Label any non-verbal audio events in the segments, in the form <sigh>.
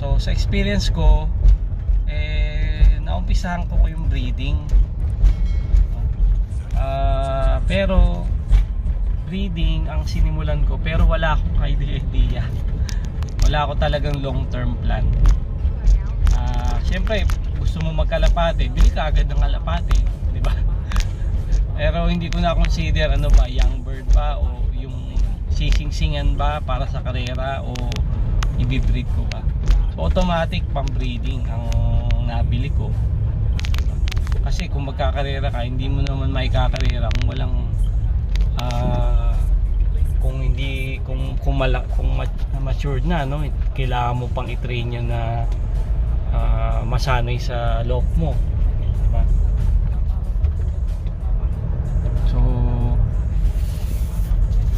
So sa experience ko, eh, naumpisahan ko ko yung breeding. Ah, pero breeding ang sinimulan ko pero wala akong <laughs> idea. Wala ako talagang long term plan. Ah, syempre gusto mo magkalapate, bili ka agad ng kalapate, di ba? <laughs> Pero hindi ko na consider ano ba, young bird ba o yung sisingsingan ba para sa karera o ibibreed ko ba. Automatic pang breeding ang nabili ko. Kasi kung magkakarera ka, hindi mo naman may kakarera kung walang ah, kung hindi kung kung, mala, kung mat- matured na no, kailangan mo pang i-train yan na ah, masanay sa lock mo. Diba? So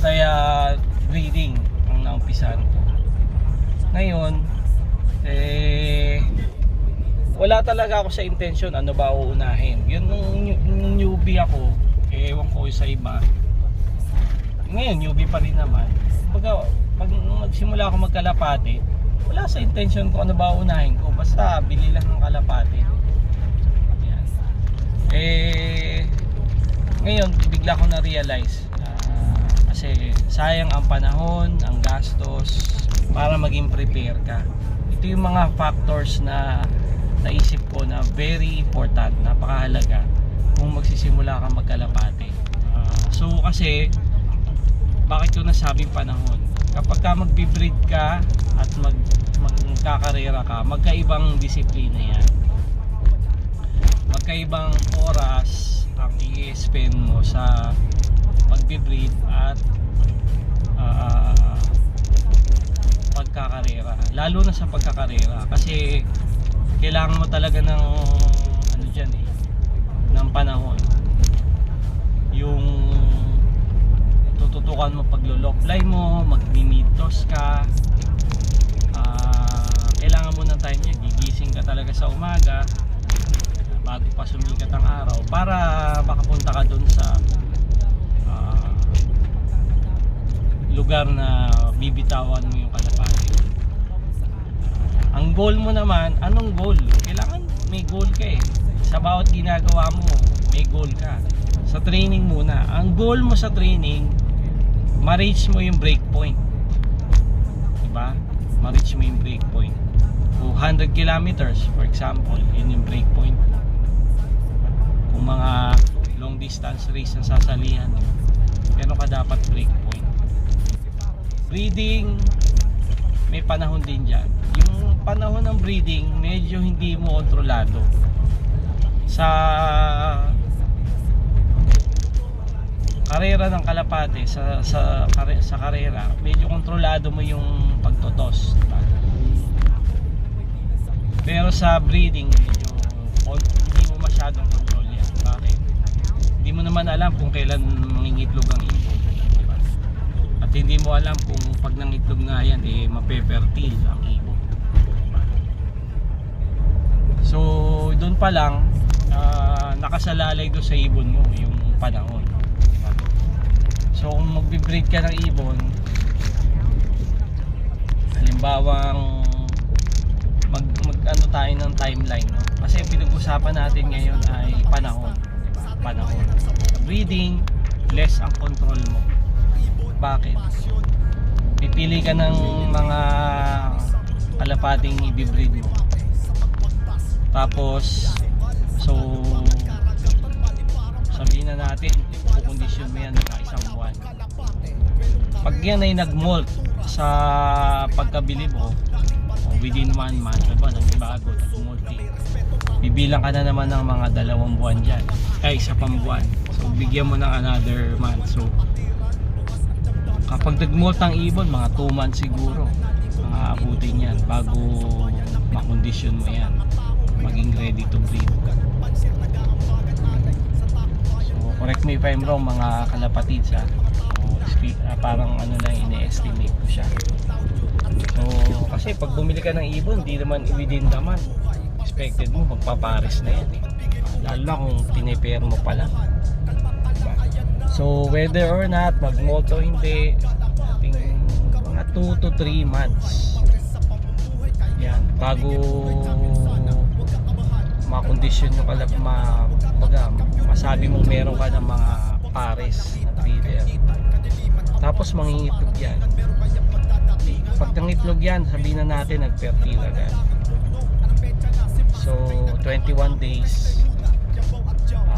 kaya breeding ang naumpisahan ko. Ngayon, eh wala talaga ako sa intention ano ba uunahin. Yun nung, nung newbie ako, eh, ewan ko sa iba. Ngayon, newbie pa rin naman. Baga, pag nagsimula ako magkalapate, wala sa intention ko ano ba uunahin ko. Basta, bili lang ng kalapate. Yan. Eh, ngayon, bigla ko na-realize ah, kasi sayang ang panahon, ang gastos para maging prepare ka. Ito yung mga factors na naisip ko na very important, napakahalaga kung magsisimula ka magkalapate. Ah, so kasi bakit ko nasabing panahon? Kapag ka magbi-breed ka at mag magkakarera ka, magkaibang disiplina yan. Magkaibang oras ang i-spend mo sa pagbi-breed at Lalo na sa pagkakarera kasi kailangan mo talaga ng ano dyan eh, ng panahon. Yung tututukan mo paglo-lockfly mo, magmi-mid-toss ka. Ah, kailangan mo ng time niya, gigising ka talaga sa umaga bago pa sumikat ang araw para makapunta ka dun sa ah, lugar na bibitawan mo yung kalapati. Ang goal mo naman, anong goal? Kailangan may goal ka eh. Sa bawat ginagawa mo, may goal ka. Sa training muna. Ang goal mo sa training, ma-reach mo yung break point. Diba? Ma-reach mo yung break point. Kung 100 kilometers, for example, yun yung break point. Kung mga long distance race ang sasalihan meron ka dapat break point. Breeding, may panahon din dyan. Yung panahon ng breeding, medyo hindi mo kontrolado. Sa karera ng kalapate sa sa kare, sa karera, medyo kontrolado mo yung pagtotos? Pero sa breeding, medyo hindi mo masyadong control yan. Bakit? Hindi mo naman alam kung kailan mangingitlog ang? At hindi mo alam kung pag nangitlog nga yan, eh, mape-fertile ang ibon. So, doon pa lang, ah, nakasalalay doon sa ibon mo yung panahon. So, kung magbe-breed ka ng ibon, halimbawang mag, mag ano tayo ng timeline, no? Kasi pinag-usapan natin ngayon ay panahon, diba? Panahon. Breeding, less ang control mo. Bakit? Pipili ka ng mga kalapating i-breed mo. Tapos, so, sabihin na natin, kukondisyon mo yan na isang buwan. Pag yan ay nag-molt sa pagkabili mo, within one month, diba, nagbago, nag-multi. Bibilang ka na naman ng mga dalawang buwan dyan. Ay, isa pang buwan. So, bigyan mo ng another month. So, kapag nag-molt ang ibon, mga 2 months siguro mga abutin yan bago makondisyon mo yan. Maging ready to breed so correct me if I'm wrong mga kalapatid sa speak, ah, parang ano lang ini-estimate ko siya. So kasi pag bumili ka ng ibon hindi naman within the month. Expected mo magpapares na yan eh. lalo na kung pinipare mo pa lang. diba? So whether or not mag-molt o hindi, I think mga 2 to 3 months. Yan, bago makondisyon yung kalap, ma, baga, masabi mong meron ka ng mga pares na breeder. Tapos mangingitlog yan. Pag nangitlog yan, sabihin na natin nag-fertile agad. So, 21 days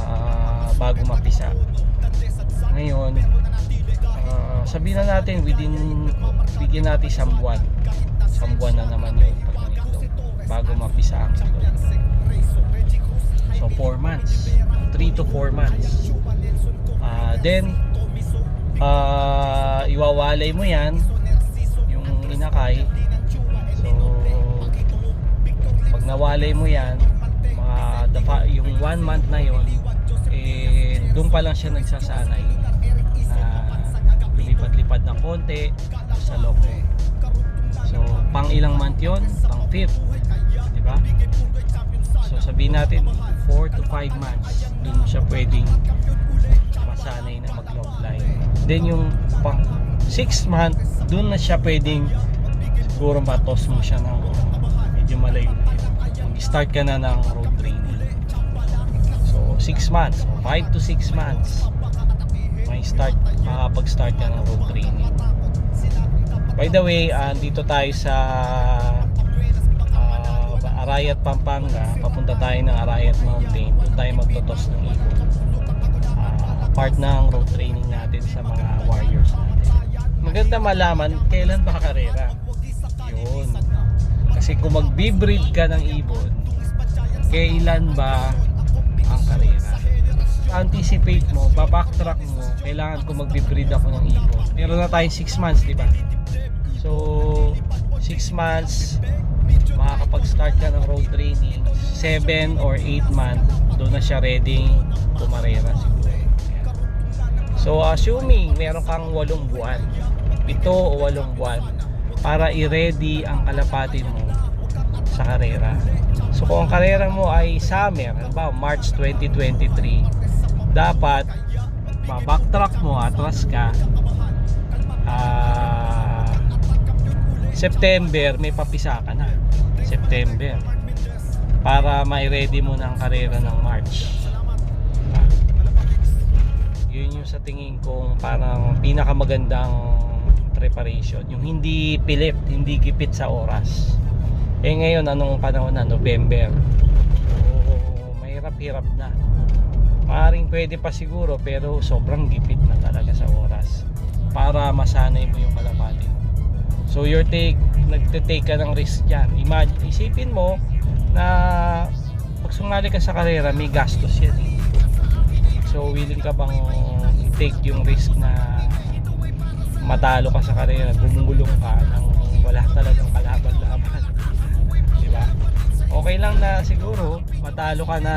ah, bago mapisa. Ngayon, ah, sabihin na natin within bigyan natin isang buwan. Isang buwan na naman yung pag-itlog bago mapisa ang itlog. So 4 months, 3 to 4 months. Ah, then ah, iwawalay mo 'yan yung inakay. So pag nawalay mo 'yan, mga the yung 1 month na 'yon eh doon pa lang siya nagsasanay na lipad-lipad ng konti sa loob mo. So, pang ilang month yon Pang fifth. Di ba? So, sabihin natin, 4 to 5 months, dun siya pwedeng masanay na mag-love line. Then, yung pang 6 month, dun na siya pwedeng siguro matos mo siya ng medyo malayo. Mag-start ka na ng road training. So, 6 months, 5 to 6 months, may start, makakapag-start ka ng road training. By the way, ah, dito tayo sa ah, Arayat, Pampanga. Papunta tayo ng Arayat Mountain. Doon tayo magtotos ng ibon. Ah, part ng road training natin sa mga warriors natin. Maganda malaman kailan ba karera. Yun. Kasi kung magbe-breed ka ng ibon, kailan ba ang karera? Anticipate mo, babacktrack mo, kailangan ko magbe-breed ako ng ibon. Meron na tayong 6 months, di ba? So, 6 months, makakapag-start ka ng road training. 7 or 8 months, doon na siya ready pumarera siguro. So, assuming meron kang 8 buwan, 7 o 8 buwan, para i-ready ang kalapati mo sa karera. So, kung ang karera mo ay summer, halimbawa March 2023, dapat backtrack mo, atras ka, ah September may papisa ka na. September. Para mai-ready mo ang karera ng March. Ah. yun yung sa tingin kong parang pinakamagandang preparation. Yung hindi pilit hindi gipit sa oras. Eh ngayon anong panahon na? November. So mahirap-hirap na maaaring pwede pa siguro pero sobrang gipit na talaga sa oras para masanay mo yung kalapati So you're take nagte-take ka ng risk diyan. Imagine isipin mo na pag sumali ka sa karera may gastos yan eh. So willing ka bang i-take yung risk na matalo ka sa karera, gumulong ka nang wala talagang kalaban-laban. <laughs> Di ba? Okay lang na siguro matalo ka na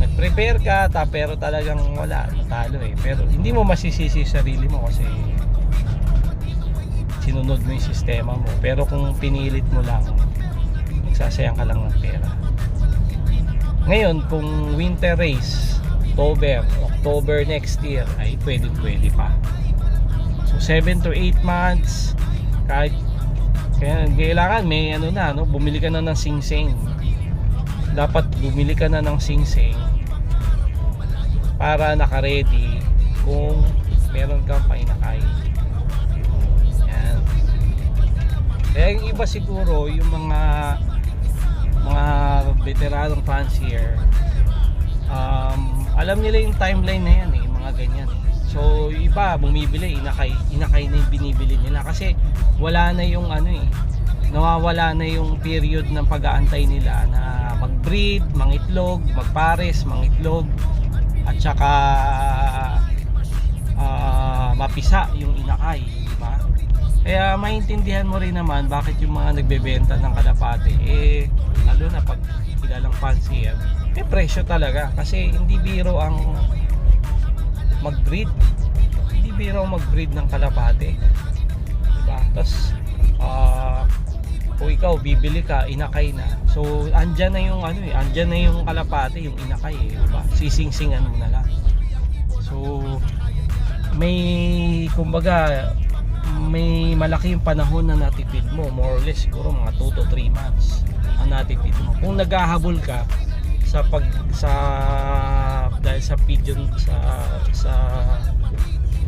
nag-prepare ka ta, pero talagang wala, natalo eh. Pero hindi mo masisisi sarili mo kasi sinunod mo yung sistema mo. Pero kung pinilit mo lang nagsasayang ka lang ng pera. Ngayon kung winter race October, October next year ay pwede pwede pa. So 7 to 8 months kahit kaya kailangan may ano na no, bumili ka na ng singsing dapat bumili ka na ng singsing para naka-ready kung meron kang painakay yan. Kaya yung iba siguro, yung mga mga veteranong fancier, um, alam nila yung timeline na yan eh, mga ganyan. So, iba bumibili, inakay, inakay na yung binibili nila kasi wala na yung ano eh, nawawala na yung period ng pag-aantay nila na mag-breed, mangitlog, magpares, mangitlog, at saka ah, mapisa yung inakay, di ba? Kaya maintindihan mo rin naman bakit yung mga nagbebenta ng kalapate eh lalo na pag kilalang fancier, eh presyo talaga kasi hindi biro ang mag-breed. Hindi biro ang mag-breed ng kalapate. Diba? Tapos ah kung ikaw bibili ka, inakay na. So andyan na yung ano eh, andyan na yung kalapate, yung inakay eh, diba? Sising-singan mo na lang. So may kumbaga may malaki yung panahon na natipid mo, more or less siguro mga 2 to 3 months ang natipid mo. Kung naghahabol ka sa pag sa dahil sa pigeon sa sa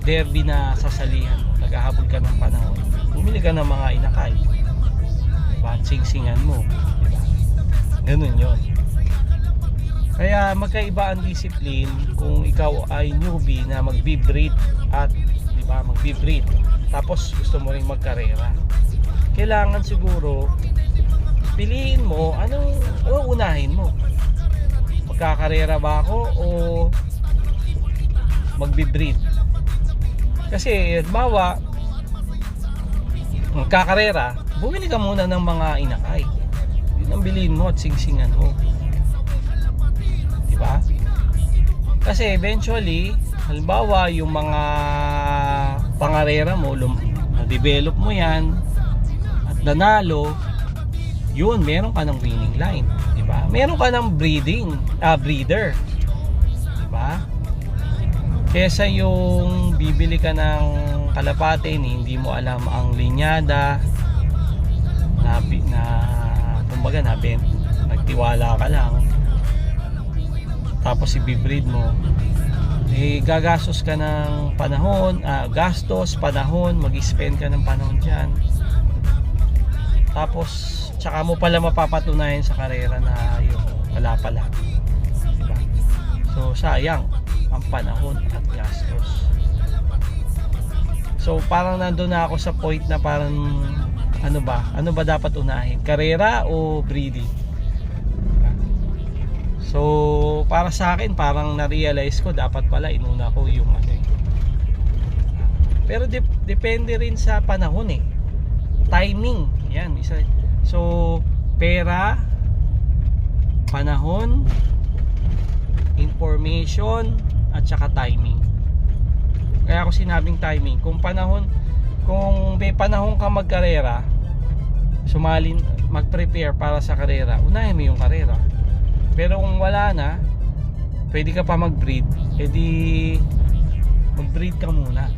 derby na sasalihan mo, naghahabol ka ng panahon. Bumili ka ng mga inakay. Diba? Singsingan mo. Diba? Ganun yon. Kaya magkaiba ang discipline kung ikaw ay newbie na magbe-breed at di ba magbe-breed tapos gusto mo ring magkarera. Kailangan siguro piliin mo anong ano mo. Magkakarera ba ako o magbe-breed? Kasi halimbawa magkakarera, bumili ka muna ng mga inakay. Yun ang bilhin mo at singsingan mo. Di ba? Kasi eventually, halimbawa yung mga pangarera mo, na-develop mo yan at nanalo, yun, meron ka ng winning line. Di ba? Meron ka ng breeding, ah, breeder. Di ba? Kesa yung bibili ka ng kalapate, hindi mo alam ang linyada, na, na kumbaga na ben, nagtiwala ka lang. Tapos i-breed mo. Eh gagastos ka ng panahon ah, gastos, panahon mag-spend ka ng panahon dyan. Tapos tsaka mo pala mapapatunayan sa karera na yung wala pala. Diba? so sayang ang panahon at gastos. So parang nandun na ako sa point na parang ano ba ano ba dapat unahin karera o breeding So, para sa akin, parang na-realize ko, dapat pala inuna ko yung ano eh. Pero dep- depende rin sa panahon eh. Timing, yan, isa. So, pera, panahon, information, at saka timing. Kaya ako sinabing timing. Kung panahon, kung may panahon ka magkarera, sumalin, mag-prepare para sa karera, unahin mo yung karera. Pero kung wala na, pwede ka pa mag-breed, edi mag-breed ka muna.